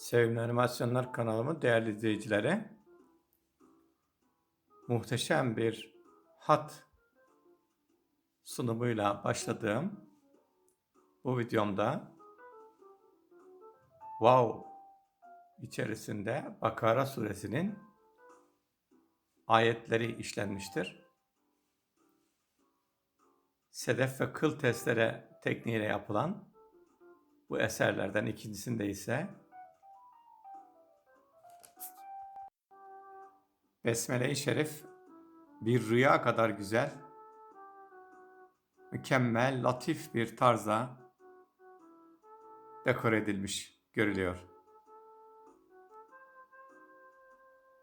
Sevimli Animasyonlar kanalımın değerli izleyicileri, muhteşem bir hat sunumuyla başladığım bu videomda Wow içerisinde Bakara suresinin ayetleri işlenmiştir. Sedef ve kıl testere tekniğiyle yapılan bu eserlerden ikincisinde ise Besmele-i Şerif bir rüya kadar güzel, mükemmel, latif bir tarzda dekor edilmiş görülüyor.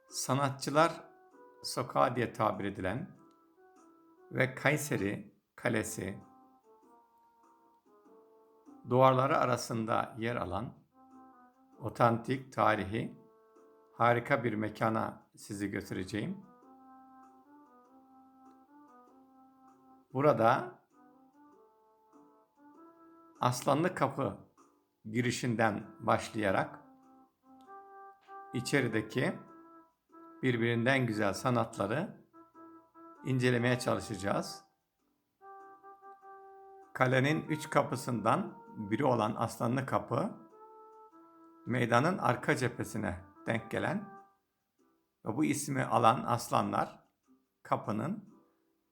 Sanatçılar sokağı diye tabir edilen ve Kayseri Kalesi duvarları arasında yer alan otantik, tarihi, harika bir mekana sizi götüreceğim. Burada Aslanlı Kapı girişinden başlayarak içerideki birbirinden güzel sanatları incelemeye çalışacağız. Kalenin üç kapısından biri olan Aslanlı Kapı, meydanın arka cephesine denk gelen bu ismi alan aslanlar kapının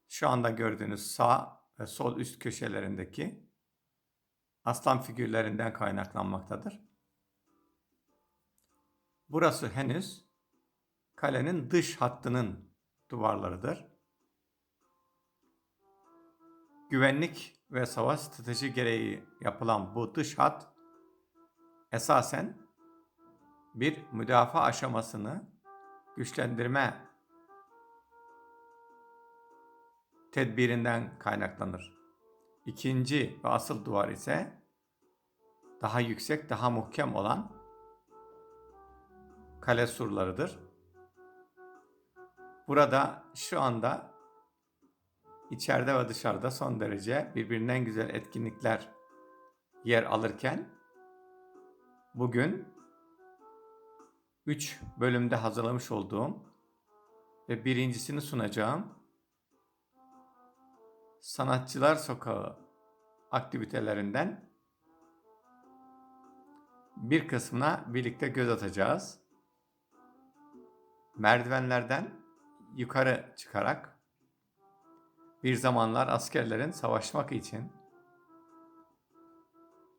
şu anda gördüğünüz sağ ve sol üst köşelerindeki aslan figürlerinden kaynaklanmaktadır. Burası henüz kalenin dış hattının duvarlarıdır. Güvenlik ve savaş strateji gereği yapılan bu dış hat esasen bir müdafaa aşamasını güçlendirme tedbirinden kaynaklanır. İkinci ve asıl duvar ise daha yüksek, daha muhkem olan kale surlarıdır. Burada şu anda içeride ve dışarıda son derece birbirinden güzel etkinlikler yer alırken bugün 3 bölümde hazırlamış olduğum ve birincisini sunacağım Sanatçılar Sokağı aktivitelerinden bir kısmına birlikte göz atacağız. Merdivenlerden yukarı çıkarak bir zamanlar askerlerin savaşmak için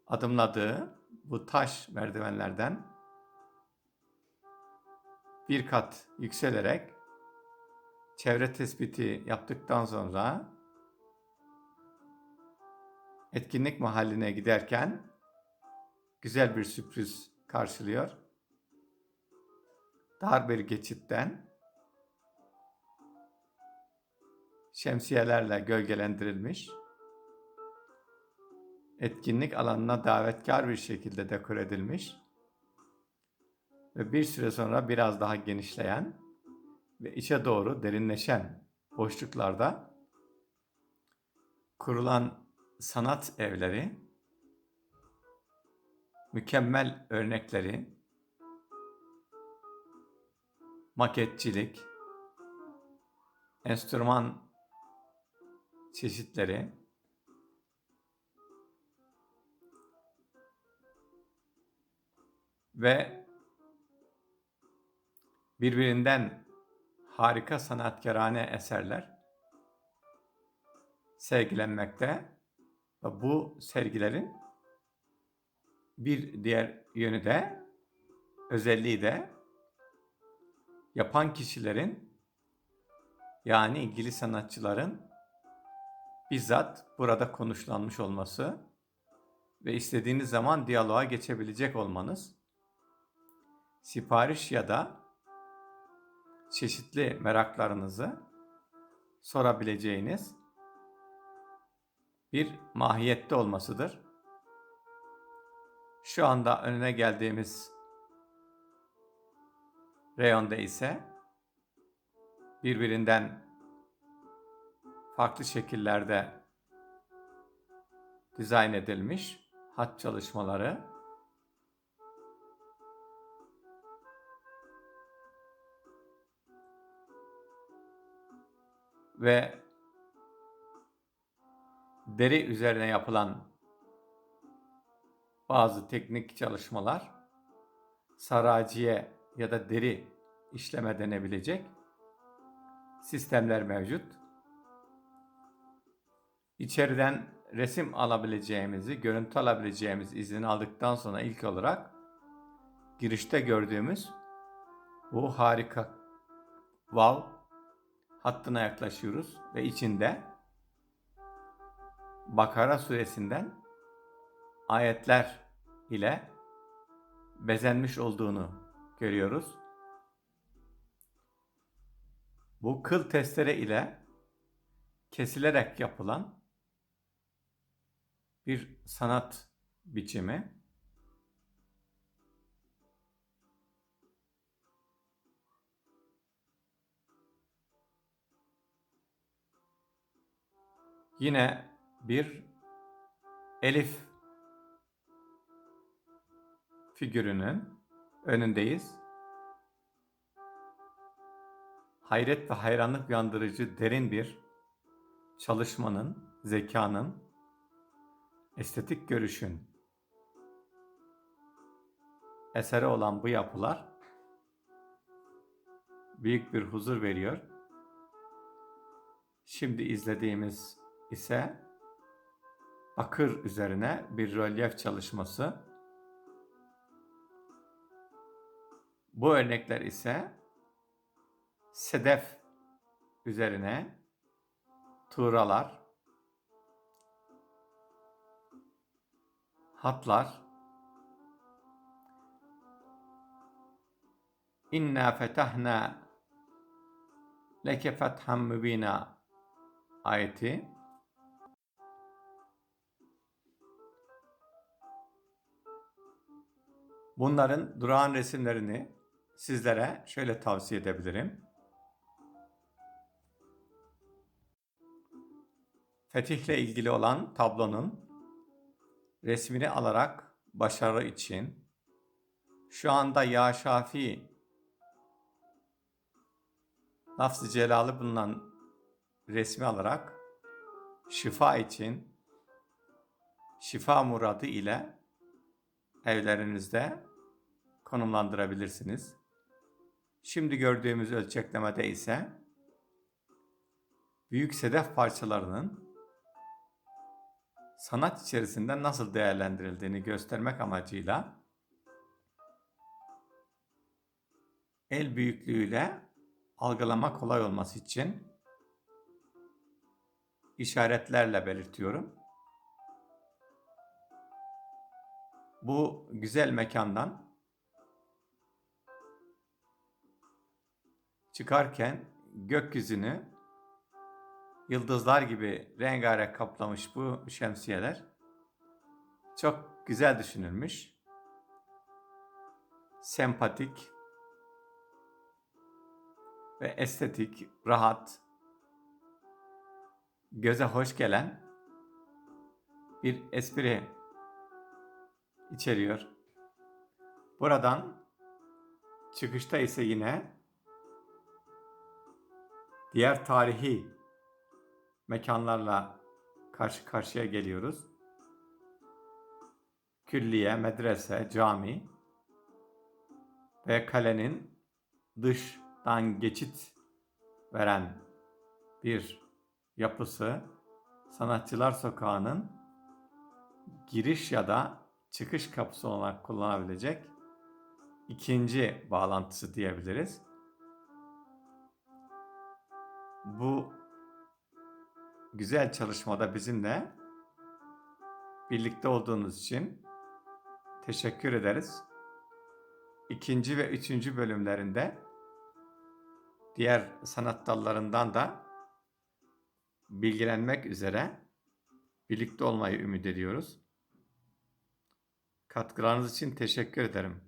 adımladığı bu taş merdivenlerden bir kat yükselerek çevre tespiti yaptıktan sonra etkinlik mahalline giderken güzel bir sürpriz karşılıyor. Dar bir geçitten şemsiyelerle gölgelendirilmiş etkinlik alanına davetkar bir şekilde dekor edilmiş ve bir süre sonra biraz daha genişleyen ve içe doğru derinleşen boşluklarda kurulan sanat evleri mükemmel örnekleri maketçilik, enstrüman çeşitleri ve birbirinden harika sanatkarane eserler sergilenmekte ve bu sergilerin bir diğer yönü de özelliği de yapan kişilerin yani ilgili sanatçıların bizzat burada konuşlanmış olması ve istediğiniz zaman diyaloğa geçebilecek olmanız sipariş ya da çeşitli meraklarınızı sorabileceğiniz bir mahiyette olmasıdır. Şu anda önüne geldiğimiz reyonda ise birbirinden farklı şekillerde dizayn edilmiş hat çalışmaları ve deri üzerine yapılan bazı teknik çalışmalar saraciye ya da deri işleme denebilecek sistemler mevcut. İçeriden resim alabileceğimizi, görüntü alabileceğimiz izni aldıktan sonra ilk olarak girişte gördüğümüz bu harika vav hattına yaklaşıyoruz ve içinde Bakara suresinden ayetler ile bezenmiş olduğunu görüyoruz. Bu kıl testere ile kesilerek yapılan bir sanat biçimi. Yine bir elif figürünün önündeyiz. Hayret ve hayranlık uyandırıcı derin bir çalışmanın, zekanın, estetik görüşün eseri olan bu yapılar büyük bir huzur veriyor. Şimdi izlediğimiz ise akır üzerine bir rölyef çalışması. Bu örnekler ise sedef üzerine tuğralar, hatlar, İnna fetahna leke fethan mübina ayeti Bunların durağan resimlerini sizlere şöyle tavsiye edebilirim. Fetihle ilgili olan tablonun resmini alarak başarı için şu anda Ya Şafi lafz-ı celalı bulunan resmi alarak şifa için şifa muradı ile evlerinizde konumlandırabilirsiniz. Şimdi gördüğümüz ölçeklemede ise büyük sedef parçalarının sanat içerisinde nasıl değerlendirildiğini göstermek amacıyla el büyüklüğüyle algılama kolay olması için işaretlerle belirtiyorum. Bu güzel mekandan çıkarken gökyüzünü yıldızlar gibi rengarenk kaplamış bu şemsiyeler çok güzel düşünülmüş. Sempatik ve estetik, rahat, göze hoş gelen bir espri içeriyor. Buradan çıkışta ise yine diğer tarihi mekanlarla karşı karşıya geliyoruz. Külliye, medrese, cami ve kalenin dıştan geçit veren bir yapısı Sanatçılar Sokağı'nın giriş ya da çıkış kapısı olarak kullanabilecek ikinci bağlantısı diyebiliriz. Bu güzel çalışmada bizimle birlikte olduğunuz için teşekkür ederiz. İkinci ve üçüncü bölümlerinde diğer sanat dallarından da bilgilenmek üzere birlikte olmayı ümit ediyoruz. Katkılarınız için teşekkür ederim.